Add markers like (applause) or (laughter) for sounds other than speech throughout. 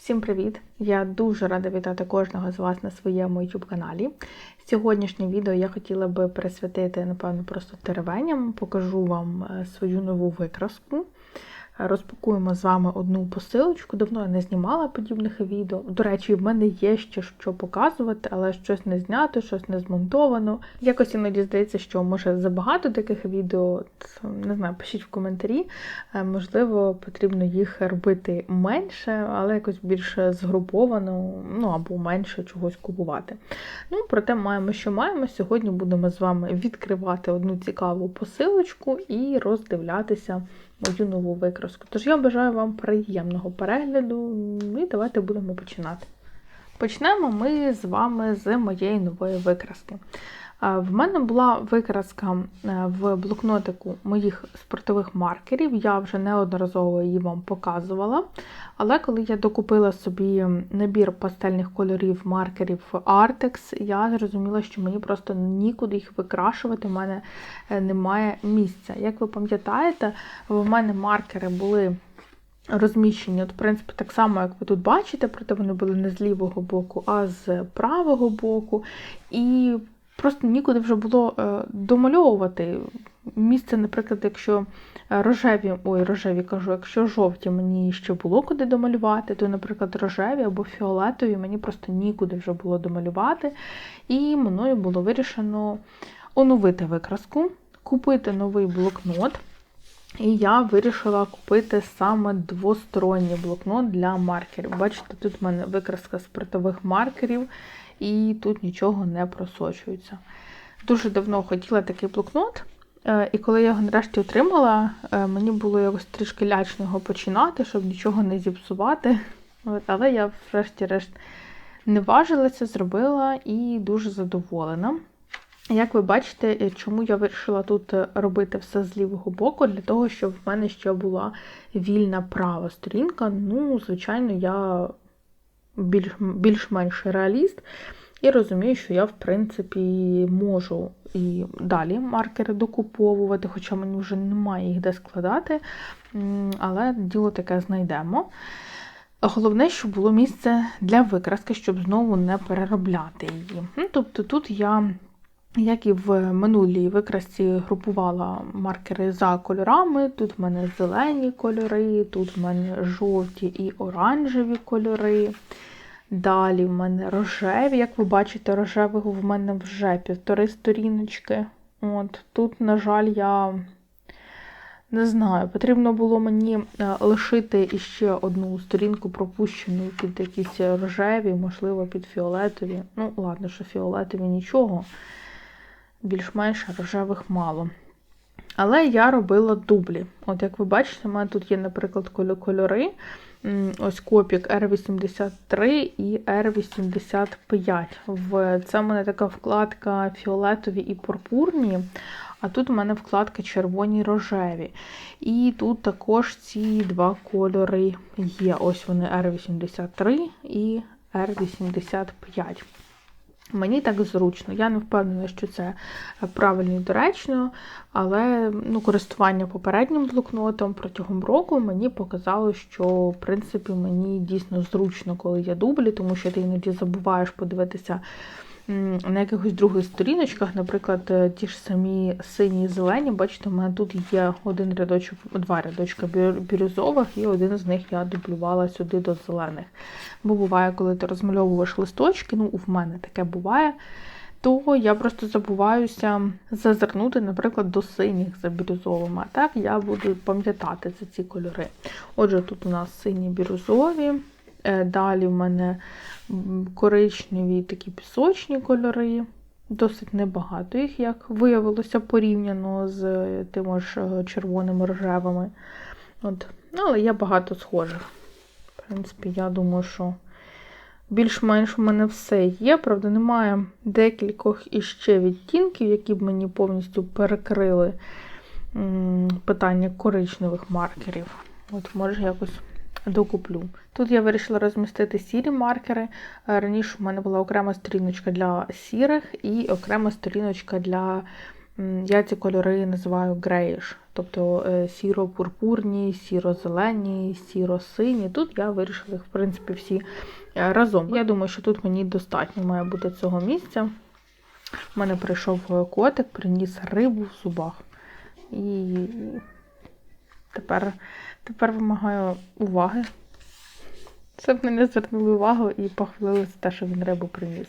Всім привіт! Я дуже рада вітати кожного з вас на своєму YouTube каналі. Сьогоднішнє відео я хотіла би присвятити, напевно, просто теревеням. Покажу вам е, свою нову викраску. Розпакуємо з вами одну посилочку. Давно я не знімала подібних відео. До речі, в мене є ще що показувати, але щось не знято, щось не змонтовано. Якось іноді здається, що може забагато таких відео. Не знаю, пишіть в коментарі. Е, Можливо, потрібно їх робити менше, але якось більше згруповано, ну або менше чогось купувати. Ну, проте маємо, що маємо. Сьогодні будемо з вами відкривати одну цікаву посилочку і роздивлятися мою нову викраску. Тож я бажаю вам приємного перегляду і давайте будемо починати. Почнемо ми з вами з моєї нової викраски. В мене була викраска в блокнотику моїх спортових маркерів, я вже неодноразово її вам показувала. Але коли я докупила собі набір пастельних кольорів маркерів Artex, я зрозуміла, що мені просто нікуди їх викрашувати, в мене е, немає місця. Як ви пам'ятаєте, в мене маркери були. Розміщені, от, в принципі, так само, як ви тут бачите, проте вони були не з лівого боку, а з правого боку. І просто нікуди вже було е, домальовувати. Місце, наприклад, якщо рожеві, ой, рожеві кажу, якщо жовті мені ще було куди домалювати, то, наприклад, рожеві або фіолетові мені просто нікуди вже було домалювати. І мною було вирішено оновити викраску, купити новий блокнот. І я вирішила купити саме двосторонній блокнот для маркерів. Бачите, тут в мене викраска спиртових маркерів, і тут нічого не просочується. Дуже давно хотіла такий блокнот, е, і коли я його нарешті отримала, е, мені було якось трішки лячно його починати, щоб нічого не зіпсувати. Але я, врешті-решт, не важилася, зробила і дуже задоволена. Як ви бачите, чому я вирішила тут робити все з лівого боку, для того, щоб в мене ще була вільна права сторінка. Ну, звичайно, я більш-менш реаліст і розумію, що я, в принципі, можу і далі маркери докуповувати, хоча мені вже немає їх де складати, але діло таке знайдемо. Головне, щоб було місце для викраски, щоб знову не переробляти її. Тобто тут я. Як і в минулій викрасці групувала маркери за кольорами. Тут в мене зелені кольори, тут в мене жовті і оранжеві кольори. Далі в мене рожеві. Як ви бачите, рожевого в мене вже півтори сторіночки. От, Тут, на жаль, я не знаю, потрібно було мені е, лишити іще одну сторінку пропущену під якісь рожеві, можливо, під фіолетові. Ну, ладно, що фіолетові нічого більш-менш рожевих мало. Але я робила дублі. От як ви бачите, у мене тут є, наприклад, кольори. Ось копік R83 і R85. Це в мене така вкладка фіолетові і пурпурні, а тут у мене вкладка червоні рожеві. І тут також ці два кольори є. Ось вони R83 і R85. Мені так зручно. Я не впевнена, що це правильно і доречно, але ну, користування попереднім блокнотом протягом року мені показало, що в принципі мені дійсно зручно, коли є дублі, тому що ти іноді забуваєш подивитися на якихось других сторіночках, наприклад, е, ті ж самі сині і зелені, бачите, у мене тут є один рядочок, два рядочка бірюзових, і один з них я дублювала сюди до зелених. Бо буває, коли ти розмальовуєш листочки, ну, в мене таке буває, то я просто забуваюся зазирнути, наприклад, до синіх за бірюзовими. А так я буду пам'ятати за ці кольори. Отже, тут у нас сині бірюзові. Е, далі в мене коричневі такі пісочні кольори. Досить небагато їх, як виявилося, порівняно з тими ж е, червоними рожевими. От. Ну, Але є багато схожих. В принципі, я думаю, що більш-менш у мене все є. Правда, немає декількох іще відтінків, які б мені повністю перекрили питання коричневих маркерів. От, може, якось докуплю. Тут я вирішила розмістити сірі маркери. Е, раніше в мене була окрема сторіночка для сірих і окрема сторіночка для. Я ці кольори називаю греїш, тобто е, сіро-пурпурні, сіро-зелені, сіро-сині. Тут я вирішила їх, в принципі, всі е, разом. Я думаю, що тут мені достатньо має бути цього місця. У мене прийшов котик, приніс рибу в зубах. І тепер, тепер вимагаю уваги. Щоб мене звернули увагу і похвалили те, що він рибу приніс.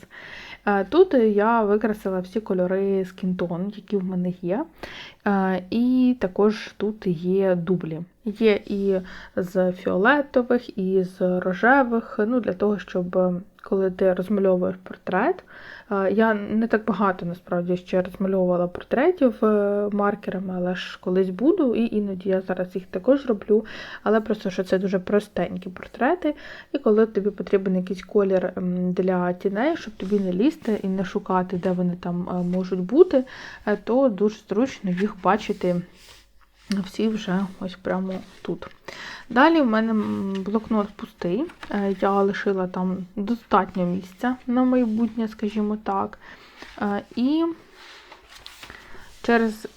Е, Тут я викрасила всі кольори з кінтон, які в мене є. Е, І також тут є дублі. Є і з фіолетових, і з рожевих, ну, для того, щоб коли ти розмальовуєш портрет. Е, Я не так багато насправді ще розмальовувала портретів е, маркерами, але ж колись буду, і іноді я зараз їх також роблю. Але просто що це дуже простенькі портрети. І коли тобі потрібен якийсь колір для тіней, щоб тобі не лізти і не шукати, де вони там е, можуть бути, то дуже зручно їх бачити всі вже ось прямо тут. Далі в мене блокнот пустий. Е, Я лишила там достатньо місця на майбутнє, скажімо так. Е, І через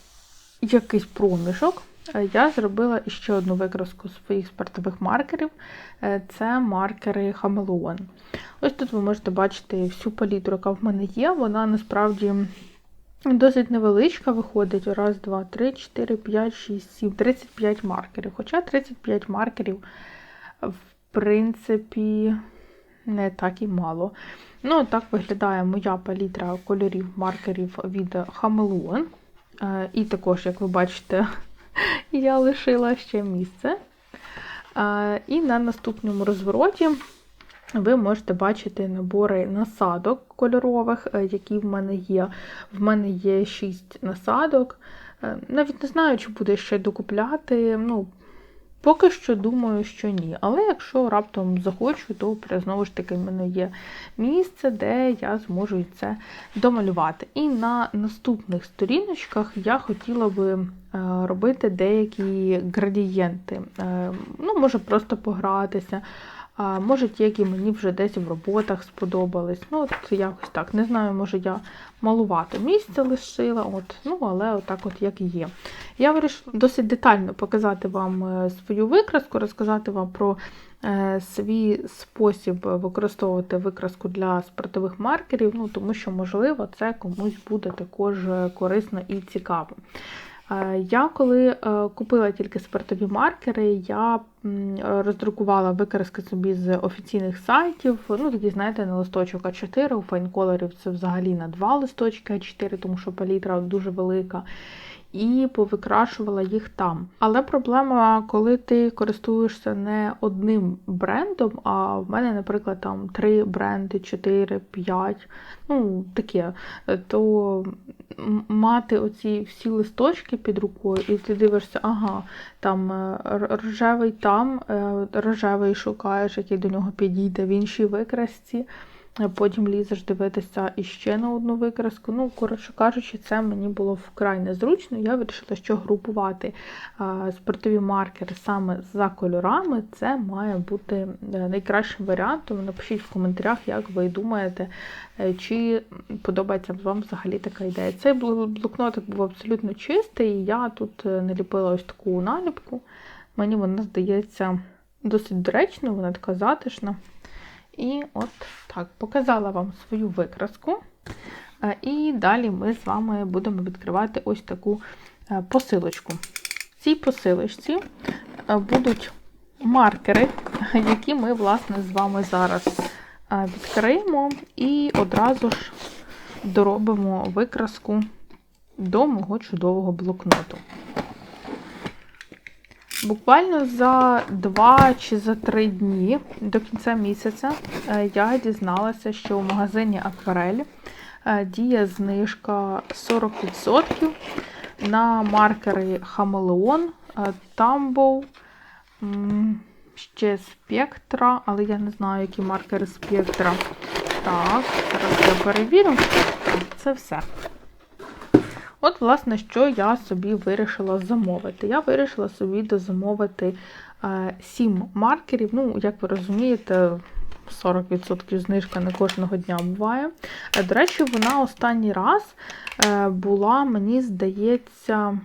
якийсь проміжок е, я зробила іще одну викраску своїх спиртових маркерів. Це маркери Хамелеон. Ось тут ви можете бачити всю палітру, яка в мене є. Вона насправді досить невеличка виходить. Раз, два, три, чотири, п'ять, шість, сім, 35 маркерів. Хоча 35 маркерів, в принципі, не так і мало. Ну, так виглядає моя палітра кольорів маркерів від Хамелеон. І також, як ви бачите, (laughs) я лишила ще місце. Е, І на наступному розвороті ви можете бачити набори насадок кольорових, е, які в мене є. В мене є 6 насадок. Е, Навіть не знаю, чи буде ще докупляти. Ну, Поки що думаю, що ні. Але якщо раптом захочу, то знову ж таки в мене є місце, де я зможу це домалювати. І на наступних сторіночках я хотіла би е, робити деякі градієнти. Ну, може просто погратися. А може, ті, які мені вже десь в роботах сподобались. Ну, от якось так. Не знаю, може я малувато місце лишила, от, ну, але отак от як є. Я вирішила досить детально показати вам е, свою викраску, розказати вам про е, свій спосіб використовувати викраску для спиртових маркерів, ну, тому що, можливо, це комусь буде також е, корисно і цікаво. Е, Я коли е, купила тільки спиртові маркери, я роздрукувала викраски собі з офіційних сайтів. Ну, такі, знаєте, на листочок А4, у файнколерів це взагалі на два листочки А4, тому що палітра дуже велика. І повикрашувала їх там. Але проблема, коли ти користуєшся не одним брендом, а в мене, наприклад, там три бренди, 4, 5, ну таке, то мати оці всі листочки під рукою, і ти дивишся, ага, там е, рожевий там, е, рожевий шукаєш, який до нього підійде в іншій викрасці. Потім лізеш дивитися іще на одну викраску. Ну, коротше кажучи, це мені було вкрай незручно. Я вирішила, що групувати а, спиртові маркери саме за кольорами, це має бути е, найкращим варіантом. Напишіть в коментарях, як ви думаєте, е, чи подобається вам взагалі така ідея. Цей блокнотик був абсолютно чистий, і я тут е, наліпила ось таку наліпку. Мені вона здається досить доречною, вона така затишна. І от так, показала вам свою викраску. Е, І далі ми з вами будемо відкривати ось таку е, посилочку. В цій посилочці е, будуть маркери, які ми, власне, з вами зараз відкриємо і одразу ж доробимо викраску до мого чудового блокноту. Буквально за два чи за три дні до кінця місяця е, я дізналася, що в магазині Акварель е, діє знижка 40% на маркери Хамелеон, Тамбоу, ще Спектра, але я не знаю, які маркери Спектра. Так, зараз я перевірю. Це все. От, власне, що я собі вирішила замовити. Я вирішила собі дозамовити е, 7 маркерів. Ну, як ви розумієте, 40% знижка не кожного дня буває. Е, До речі, вона останній раз е, була, мені здається,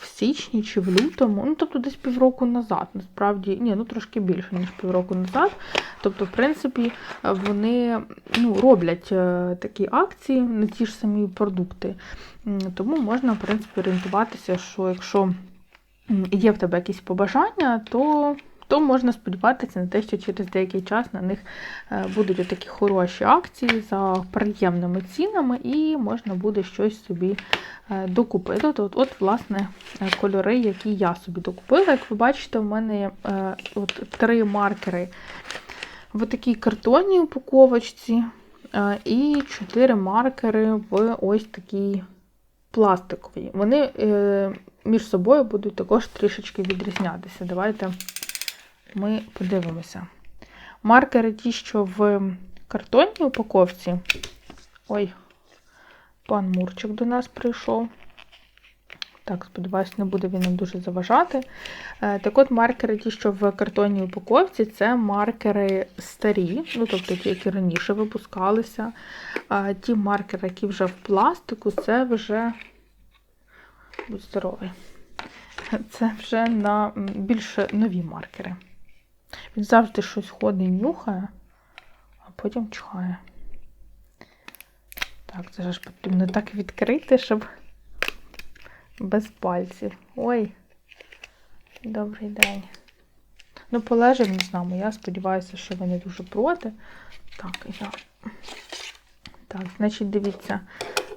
в січні чи в лютому, ну тобто десь півроку назад, насправді, ні, ну трошки більше, ніж півроку назад. Тобто, в принципі, вони ну, роблять е, такі акції на ті ж самі продукти. Тому можна, в принципі, орієнтуватися, що якщо є в тебе якісь побажання, то то можна сподіватися на те, що через деякий час на них е, будуть такі хороші акції за приємними цінами, і можна буде щось собі е, докупити. От, от, власне, е, кольори, які я собі докупила. Як ви бачите, в мене от три маркери в такій картонній упаковочці, і чотири маркери в ось такій пластиковій. Вони між собою будуть також трішечки відрізнятися. Давайте ми подивимося. Маркери ті, що в картонній упаковці. Ой, пан Мурчик до нас прийшов. Так, сподіваюся, не буде він нам дуже заважати. Е, так от, маркери, ті, що в картонній упаковці, це маркери старі, ну, тобто ті, які раніше випускалися. Ті маркери, які вже в пластику, це вже. Будь здоровий. Це вже на більш нові маркери. Він завжди щось ходить, нюхає, а потім чхає. Так, це ж потрібно так відкрити, щоб без пальців. Ой, добрий день. Ну, полежимо з нами. Я сподіваюся, що ви не дуже проти. Так, я. Так, значить, дивіться,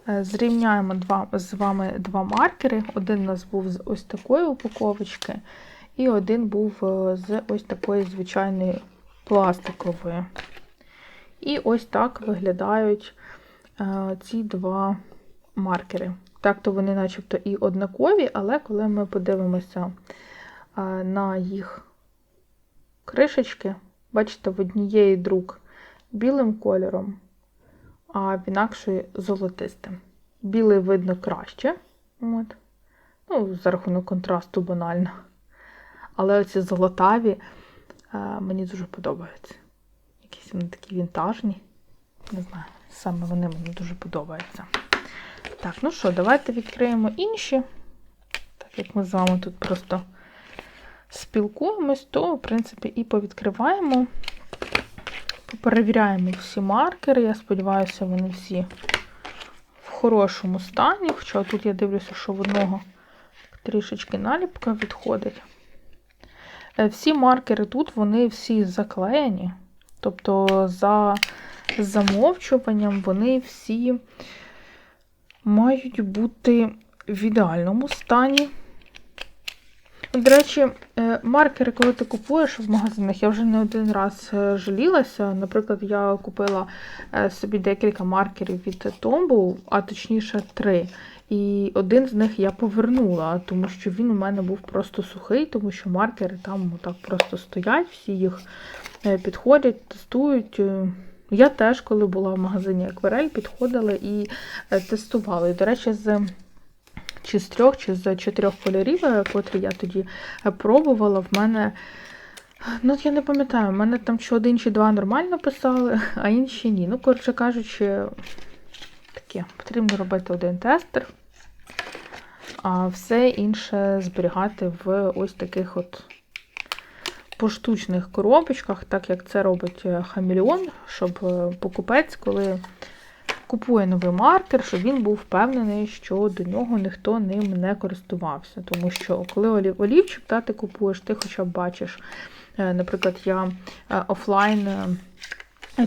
е, зрівняємо два, з вами два маркери. Один у нас був з ось такої упаковочки. І один був е, з ось такої звичайної пластикової. І ось так виглядають е, ці два маркери. Так-то вони начебто і однакові, але коли ми подивимося е, на їх кришечки, бачите, в однієї друк білим кольором, а в інакшої золотистим. Білий видно краще. От. Ну, За рахунок контрасту банально. Але оці золотаві е, мені дуже подобаються. Якісь вони такі вінтажні. Не знаю, саме вони мені дуже подобаються. Так, ну що, давайте відкриємо інші. Так як ми з вами тут просто спілкуємось, то, в принципі, і повідкриваємо. Перевіряємо всі маркери. Я сподіваюся, вони всі в хорошому стані. Хоча тут я дивлюся, що в одного трішечки наліпка відходить. Е, всі маркери тут, вони всі заклеєні. Тобто, за замовчуванням, вони всі мають бути в ідеальному стані. До речі, е, маркери, коли ти купуєш в магазинах, я вже не один раз е, жалілася. Наприклад, я купила собі декілька маркерів від Tombow, а точніше три. І один з них я повернула, тому що він у мене був просто сухий, тому що маркери там так просто стоять, всі їх е, підходять, тестують. Е, я теж, коли була в магазині Акварель, підходила і е, тестувала. І, до речі, з чи з трьох, чи з чотирьох кольорів, котрі я тоді пробувала, в мене. Ну, я не пам'ятаю, в мене там чи один, чи два нормально писали, а інші ні. Ну, коротше кажучи, таке, потрібно робити один тестер а все інше зберігати в ось таких от поштучних коробочках, так як це робить е, Хамільон, щоб е, покупець, коли купує новий маркер, щоб він був впевнений, що до нього ніхто ним не користувався. Тому що, коли олівчик та, ти купуєш, ти хоча б бачиш, е, наприклад, я офлайн.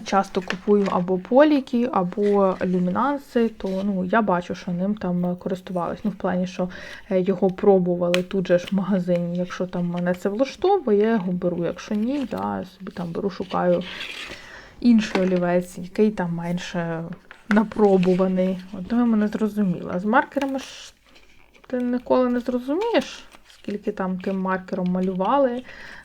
Часто купую або поліки, або люмінанси, то ну, я бачу, що ним там користувались. Ну, в плані, що е, його пробували тут же ж в магазині. Якщо там мене це влаштовує, я його беру. Якщо ні, я собі там беру, шукаю інший олівець, який там менше напробуваний. От ви мене зрозуміли. З маркерами ж ти ніколи не зрозумієш, скільки там тим маркером малювали.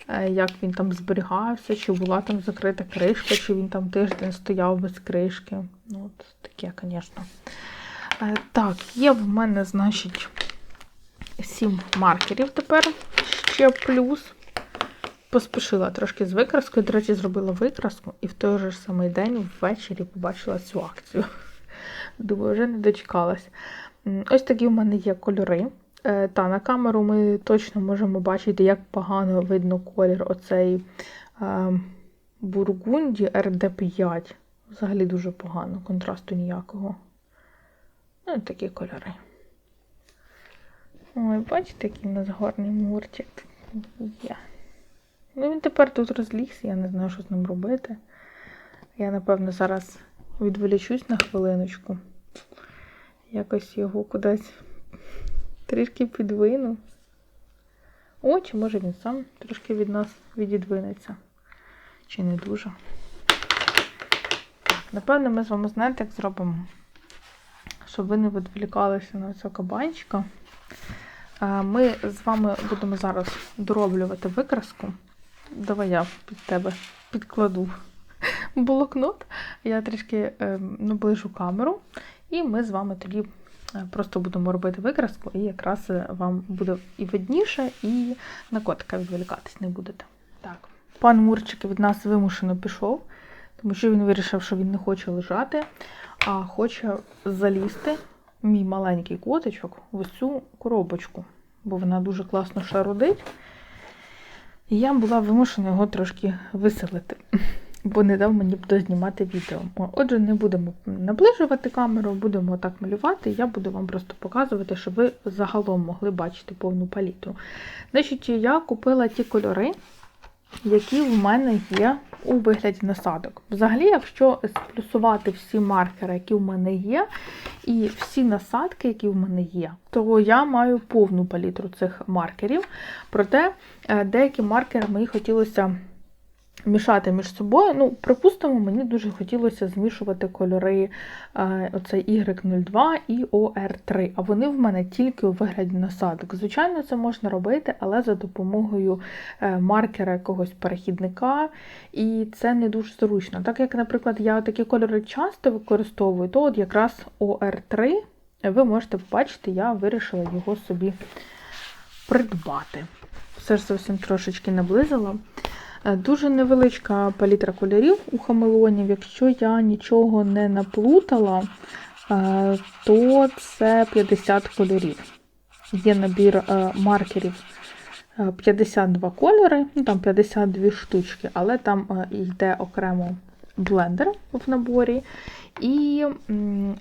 Е, як він там зберігався, чи була там закрита кришка, чи він там тиждень стояв без кришки. Ну, от Таке, звісно. Е, так, є в мене, значить, сім маркерів тепер ще плюс. Поспішила трошки з викраскою. До речі, зробила викраску і в той же самий день ввечері побачила цю акцію. (laughs) Думаю, вже не дочекалась. Ось такі в мене є кольори. Е, та на камеру ми точно можемо бачити, як погано видно колір оцей е, Бургунді RD5. Взагалі дуже погано, контрасту ніякого. Ну, такі кольори. Ой, бачите, який у нас гарний мурчик є. Ну, він тепер тут розлігся, я не знаю, що з ним робити. Я, напевно, зараз відволічусь на хвилиночку. Якось його кудись трішки підвину. О, чи може він сам трошки від нас відідвинеться. Чи не дуже. Напевно, ми з вами знаєте, як зробимо, щоб ви не відволікалися на цього кабанчика. Е, Ми з вами будемо зараз дороблювати викраску. Давай я під тебе підкладу блокнот. Я трішки е, наближу камеру, і ми з вами тоді просто будемо робити викраску, і якраз е, вам буде і видніше, і на котика відволікатись не будете. Так, пан Мурчик від нас вимушено пішов, тому що він вирішив, що він не хоче лежати, а хоче залізти мій маленький котичок в ось цю коробочку, бо вона дуже класно шарудить. І я була вимушена його трошки виселити, бо не дав мені дознімати відео. Отже, не будемо наближувати камеру, будемо так малювати. Я буду вам просто показувати, щоб ви загалом могли бачити повну палітру. Значить, я купила ті кольори, які в мене є у вигляді насадок. Взагалі, якщо сплюсувати всі маркери, які в мене є, і всі насадки, які в мене є, то я маю повну палітру цих маркерів. Проте е, деякі маркери мені хотілося мішати між собою. Ну, припустимо, мені дуже хотілося змішувати кольори е, оцей Y02 і OR3, а вони в мене тільки у вигляді насадок. Звичайно, це можна робити, але за допомогою е, маркера якогось перехідника, і це не дуже зручно. Так як, наприклад, я такі кольори часто використовую, то от якраз OR3, ви можете побачити, я вирішила його собі придбати. Все ж зовсім трошечки наблизила. Е, Дуже невеличка палітра кольорів у хамелеонів. Якщо я нічого не наплутала, е, то це 50 кольорів. Є набір е, маркерів 52 кольори, ну там 52 штучки, але там йде окремо блендер в наборі і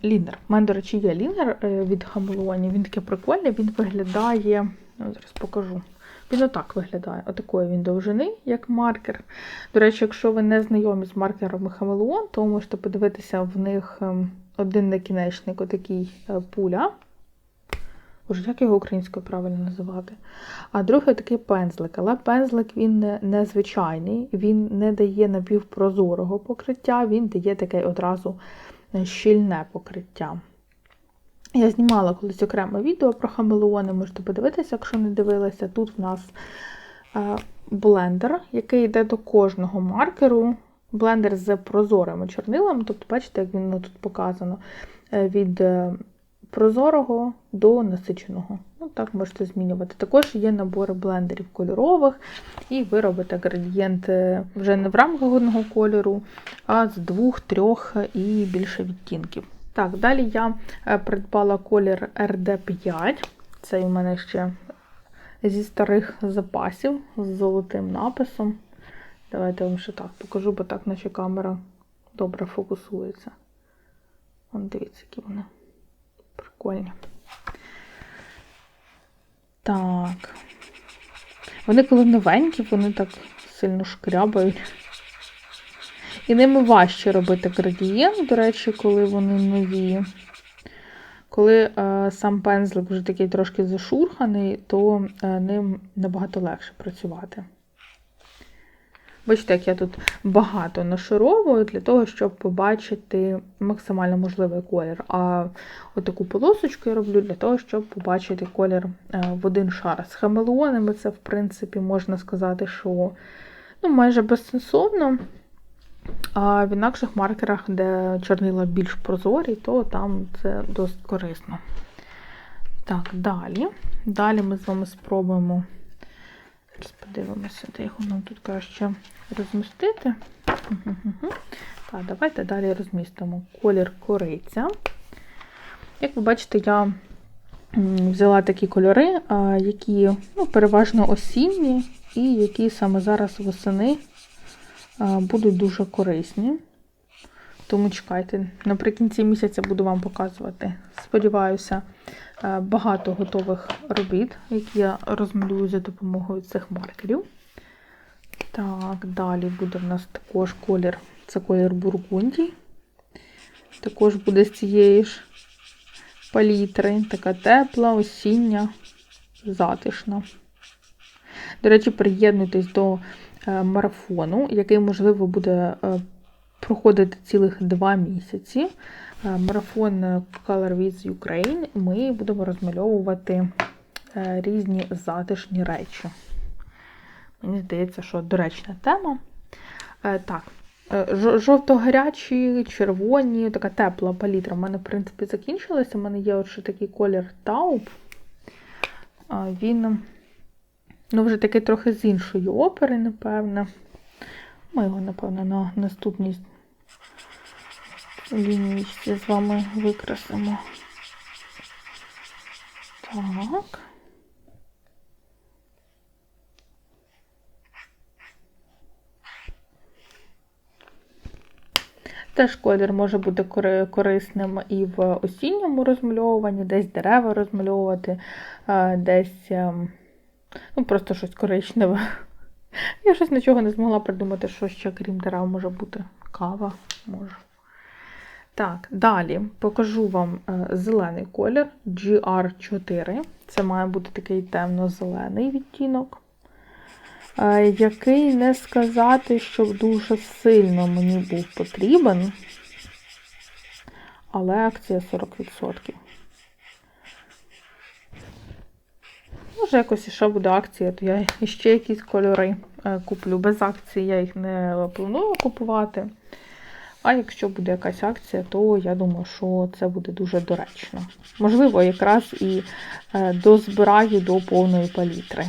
лінер. У мене, до речі, є лінер від хамелеонів. Він такий прикольний, він виглядає, ну, зараз покажу. Він отак виглядає, отакої він довжини, як маркер. До речі, якщо ви не знайомі з маркерами Хамелеон, то можете подивитися в них ем, один накінечник, отакий е, пуля. Боже, як його українською правильно називати? А другий такий пензлик. Але пензлик він незвичайний, він не дає напівпрозорого покриття, він дає таке одразу е, щільне покриття. Я знімала колись окреме відео про хамелеони, можете подивитися, якщо не дивилися. Тут в нас е, блендер, який йде до кожного маркеру. Блендер з прозорими чорнилами, тобто, бачите, як він тут показано, е, від е, прозорого до насиченого. Ну, Так можете змінювати. Також є набори блендерів кольорових, і ви робите градієнт вже не в рамках одного кольору, а з двох, трьох і більше відтінків. Так, далі я придбала колір RD5. Це у мене ще зі старих запасів з золотим написом. Давайте я вам ще так покажу, бо так наче камера добре фокусується. Вон, дивіться, які вони прикольні. Так. Вони, коли новенькі, вони так сильно шкрябають. І ними важче робити градієнт, до речі, коли вони нові. Коли е, сам пензлик вже такий трошки зашурханий, то е, ним набагато легше працювати. Бачите, як я тут багато нашаровую для того, щоб побачити максимально можливий колір. А отаку полосочку я роблю для того, щоб побачити колір е, в один шар. З хамелеонами це, в принципі, можна сказати, що ну, майже безсенсовно. А в інакших маркерах, де чорнила більш прозорі, то там це досить корисно. Так, далі. Далі ми з вами спробуємо. Подивимося, де його нам тут краще розмістити. Так, давайте далі розмістимо колір кориця. Як ви бачите, я взяла такі кольори, які ну, переважно осінні, і які саме зараз восени будуть дуже корисні. Тому чекайте, наприкінці місяця буду вам показувати. Сподіваюся, е, багато готових робіт, які я розмалюю за допомогою цих маркерів. Так, далі буде в нас також колір, це колір бургундій. Також буде з цієї ж палітри. Така тепла, осіння, затишна. До речі, приєднуйтесь до марафону, який, можливо, буде е, проходити цілих два місяці. Е, Марафон Color with Ukraine. Ми будемо розмальовувати е, різні затишні речі. Мені здається, що доречна тема. Е, Так, е, жовто-гарячі, червоні, така тепла палітра. У мене, в принципі, закінчилася. У мене є ще такий колір тауб. Він, ну, вже такий трохи з іншої опери, напевне. Ми його, напевно, на наступній лінійці з вами викрасимо. Так. Теж колір може бути корисним і в осінньому розмальовуванні, десь дерева розмальовувати, десь ем, ну, просто щось коричневе. Я щось нічого не змогла придумати, що ще крім дерев може бути. Кава може. Так, далі покажу вам е, зелений колір GR4. Це має бути такий темно-зелений відтінок, е, який не сказати, щоб дуже сильно мені був потрібен, але акція 40%. Може, якось іще буде акція, то я іще якісь кольори е, куплю. Без акції я їх не планую купувати. А якщо буде якась акція, то я думаю, що це буде дуже доречно. Можливо, якраз і е, дозбираю до повної палітри.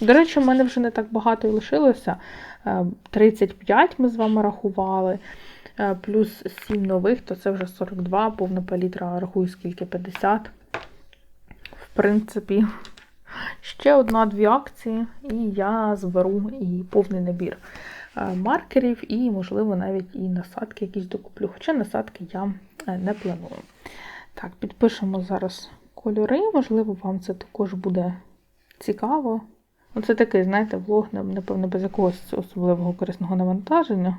До речі, в мене вже не так багато і лишилося. Е, 35 ми з вами рахували, е, плюс 7 нових, то це вже 42, повна палітра, рахую, скільки 50. В принципі, ще одна-дві акції, і я зберу і повний набір е, маркерів, і, можливо, навіть і насадки якісь докуплю. Хоча насадки я е, не планую. Так, підпишемо зараз кольори, можливо, вам це також буде цікаво. Оце такий, знаєте, влог, напевно, без якогось особливого корисного навантаження.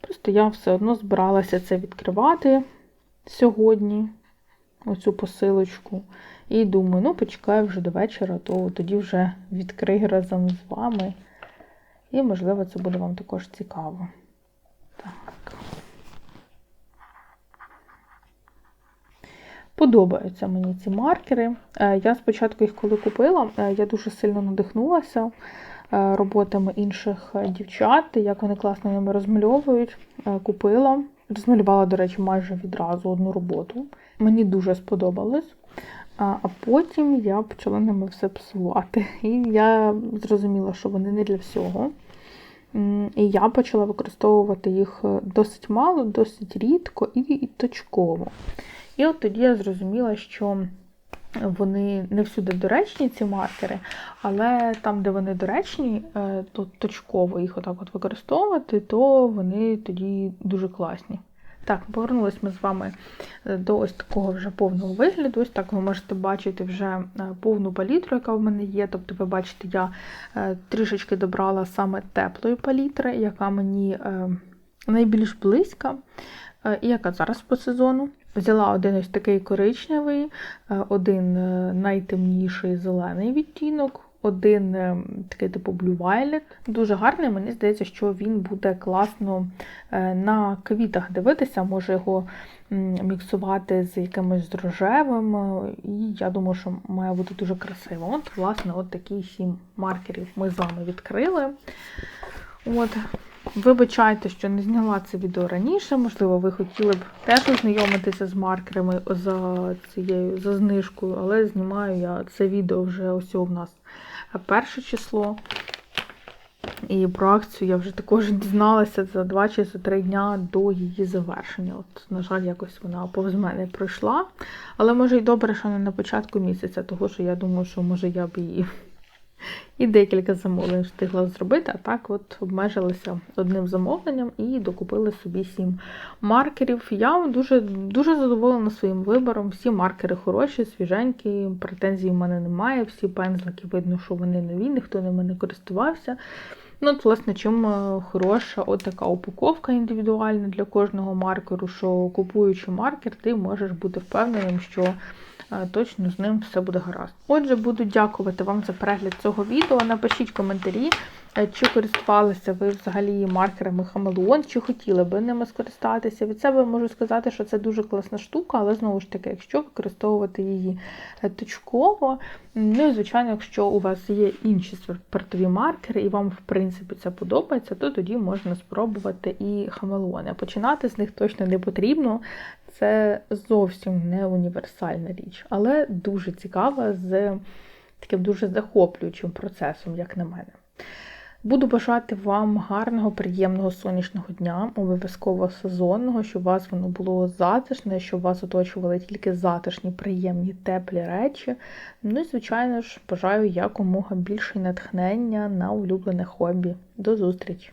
Просто я все одно збиралася це відкривати сьогодні, оцю посилочку. І думаю, ну, почекаю вже до вечора, то тоді вже відкрию разом з вами. І, можливо, це буде вам також цікаво. Так. Подобаються мені ці маркери. Е, Я спочатку їх коли купила, е, я дуже сильно надихнулася е, роботами інших дівчат, як вони класно ними розмальовують. Купила. Розмалювала, до речі, майже відразу одну роботу. Мені дуже сподобалось. А потім я почала ними все псувати. І я зрозуміла, що вони не для всього. І я почала використовувати їх е, досить мало, досить рідко і, і точково. І от тоді я зрозуміла, що вони не всюди доречні, ці маркери, але там, де вони доречні, е, то точково їх отак от використовувати, то вони тоді дуже класні. Так, повернулись ми з вами е, до ось такого вже повного вигляду. Ось так ви можете бачити вже е, повну палітру, яка в мене є. Тобто, ви бачите, я е, трішечки добрала саме теплої палітри, яка мені найбільш близька, і яка зараз по сезону. Взяла один ось такий коричневий, один найтемніший зелений відтінок, один е, такий типу Blue. Дуже гарний, мені здається, що він буде класно е, на квітах дивитися, може його міксувати з якимось з рожевим, е, і я думаю, що має бути дуже красиво. От, власне, от такі сім маркерів ми з вами відкрили. От. Вибачайте, що не зняла це відео раніше. Можливо, ви хотіли б теж ознайомитися з маркерами за цією за знижкою, але знімаю я це відео вже ось у нас перше число. І про акцію я вже також дізналася за два чи за три дня до її завершення. От, на жаль, якось вона повз мене пройшла. Але може й добре, що не на початку місяця, тому що я думаю, що може я б її і декілька замовлень встигла зробити, а так от обмежилася одним замовленням і докупили собі сім маркерів. Я дуже дуже задоволена своїм вибором. Всі маркери хороші, свіженькі, претензій в мене немає. Всі пензлики видно, що вони нові, ніхто ними не користувався. Ну, от, власне, чим е, хороша от така упаковка індивідуальна для кожного маркеру, що купуючи маркер, ти можеш бути впевненим, що точно з ним все буде гаразд. Отже, буду дякувати вам за перегляд цього відео. Напишіть коментарі, е, чи користувалися ви взагалі маркерами Хамелеон, чи хотіли би ними скористатися. Від себе можу сказати, що це дуже класна штука, але знову ж таки, якщо використовувати її е, точково, ну і звичайно, якщо у вас є інші спиртові маркери, і вам, в принципі, це подобається, то тоді можна спробувати і хамелеони. Починати з них точно не потрібно. Це зовсім не універсальна річ, але дуже цікава з таким дуже захоплюючим процесом, як на мене. Буду бажати вам гарного, приємного сонячного дня, обов'язково сезонного, щоб у вас воно було затишне, щоб вас оточували тільки затишні, приємні, теплі речі. Ну і, звичайно ж, бажаю якомога більше натхнення на улюблене хобі. До зустрічі!